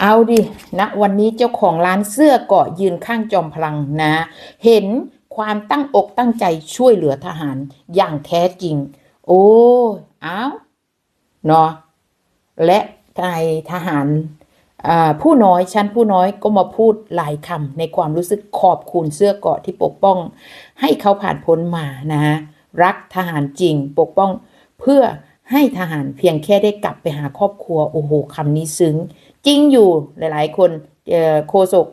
เอาดินะวันนี้เจ้าของร้านเสื้อเกาะยืนข้างจอมพลังนะ เห็นความตั้งอกตั้งใจช่วยเหลือทหารอย่างแท้จริง โอ้ยเอาเนาะและนายทหารผู้น้อยชั้นผู้น้อยก็มาพูดหลายคำในความรู้สึกขอบคุณเสื้อเกาะที่ปกป้อง ให้เขาผ่านพ้นมานะรักทหารจริงปกป้องเพื่อ ให้ทหารเพียงแค่ได้กลับไปหาครอบครัว โอ้โหคำนี้ซึ้ง จริงอยู่หลาย ๆ คนโฆษก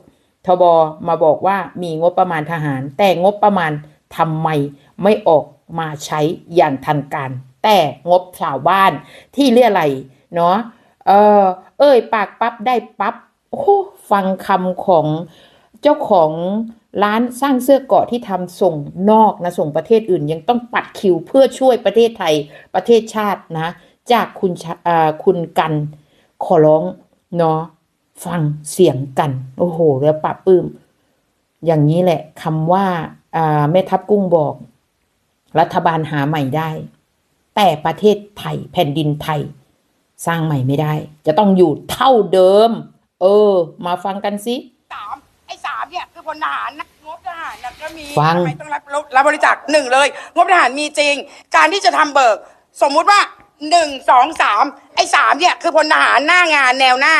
ทบมาบอกว่ามีงบประมาณทหาร แต่งบประมาณทำไมไม่ออกมาใช้อย่างทันการ แต่งบชาวบ้านที่เรียอะไรเนาะเออเอ้ยปากปั๊บได้ปั๊บโอ้ฟังคำของ เจ้าของร้านสร้างเสื้อเกาะที่ทำส่งนอกนะส่งประเทศอื่น ยังต้องปัดคิวเพื่อช่วยประเทศไทยประเทศชาตินะ จากคุณคุณกันขอร้องเนาะฟังเสียงกัน โอ้โหแล้วปะปื้ม อย่างนี้แหละคำว่าอ่าแม่ทัพกุ้งบอก รัฐบาลหาใหม่ได้ แต่ประเทศไทยแผ่นดินไทย สร้างใหม่ไม่ได้ จะต้องอยู่เท่าเดิม เออ มาฟังกันสิ พลทหารนะงบทหารนะก็มีฟัง ทำไมต้องรับรับบริจาคหนึ่งเลย งบทหารมีจริง การที่จะทำเบิก สมมุติว่าหนึ่งสองสามไอ้สามเนี่ยคือพลทหารหน้างานแนวหน้า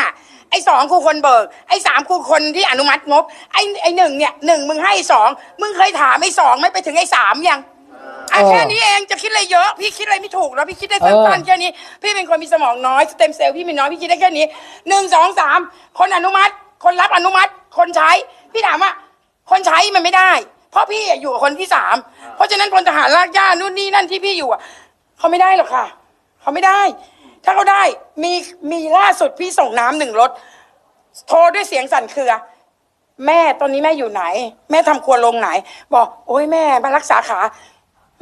ไอ้สองคือคนเบิก ไอ้สามคือคนที่อนุมัติงบ ไอ้ไอ้หนึ่งเนี่ยหนึ่งมึงให้สองมึงเคยถามไอ้สองไม่ไปถึงไอ้สามยังอะเออแค่นี้เองจะคิดอะไรเยอะ พี่คิดอะไรไม่ถูกแล้วพี่คิดได้เออสั้นๆ แค่นี้พี่เป็นคนมีสมองน้อยสเต็มเซลล์พี่มีน้อยพี่คิดได้แค่นี้หนึ่งสองสามคนอนุมัติ คนรับอนุมัติ คนใช้ พี่ถามว่าคนใช้มันไม่ได้ เพราะพี่อะอยู่กับคนที่สามเพราะฉะนั้นพลทหารลากย่านู่นนี่นั่นที่พี่อยู่อะเขาไม่ได้หรอกค่ะ เขาไม่ได้ ถ้าเขาได้มีมีล่าสุดพี่ส่งน้ำหนึ่งรถ โทรด้วยเสียงสั่นเครือ แม่ตอนนี้แม่อยู่ไหน แม่ทำครัวลงไหน บอก โอ้ยแม่มารักษาขา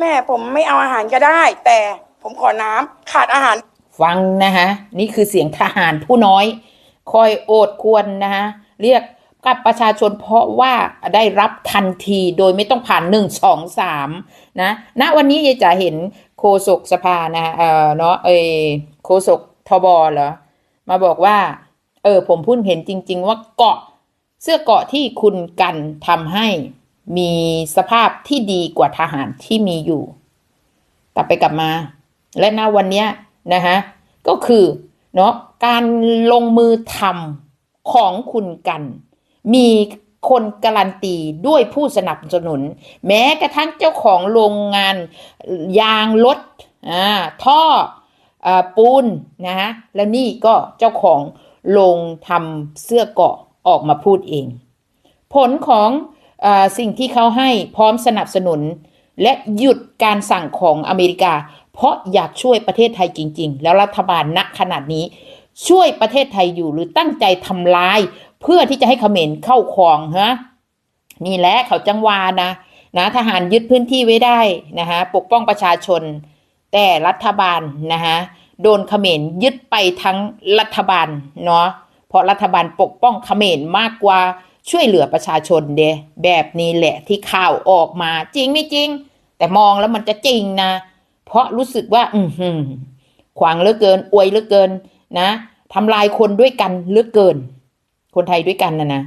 แม่ผมไม่เอาอาหารก็ได้ แต่ผมขอน้ำขาดอาหาร ฟังนะคะนี่คือเสียงทหารผู้น้อย คอยโอดควรนะคะเรียก กับประชาชนเพราะว่าได้รับทันทีโดยไม่ต้องผ่านหนึ่งสองสามนะณวันนี้ยายจ๋าเห็นโฆษกสภานะเออเนาะเอโฆษกทบเหรอมาบอกว่า เออ ผมพิ่งเห็นจริง ๆ ว่าเกาะเสื้อเกาะที่คุณกันทำให้มีสภาพที่ดีกว่าทหารที่มีอยู่กลับไปกลับมา และณวันนี้นะฮะก็คือเนาะการลงมือทำของคุณกัน มีคนการันตีด้วยผู้สนับสนุน แม้กระทั่งเจ้าของโรงงานยางรถอ่าท่ออาปูนนะฮะแล้วนี่ก็เจ้าของโรงทำเสื้อเกาะออกมาพูดเอง ผลของอาสิ่งที่เขาให้พร้อมสนับสนุน และหยุดการสั่งของอเมริกา เพราะอยากช่วยประเทศไทยจริง ๆ แล้วรัฐบาลณขนาดนี้ช่วยประเทศไทยอยู่หรือตั้งใจทำลาย เพื่อที่จะให้เขมรเข้าครองฮะนี่แหละเขาจังวานะนะทหารยึดพื้นที่ไว้ได้นะคะปกป้องประชาชน แต่รัฐบาลนะคะโดนเขมรยึดไปทั้งรัฐบาลเนาะเพราะรัฐบาลปกป้องเขมรมากกว่าช่วยเหลือประชาชนเดแบบนี้แหละที่ข่าวออกมาจริงไม่จริง แต่มองแล้วมันจะจริงนะ เพราะรู้สึกว่า อืขวางเหลือเกิน อวยเหลือเกินนะทำลายคนด้วยกันเหลือเกิน คนไทยด้วยกันนะนะ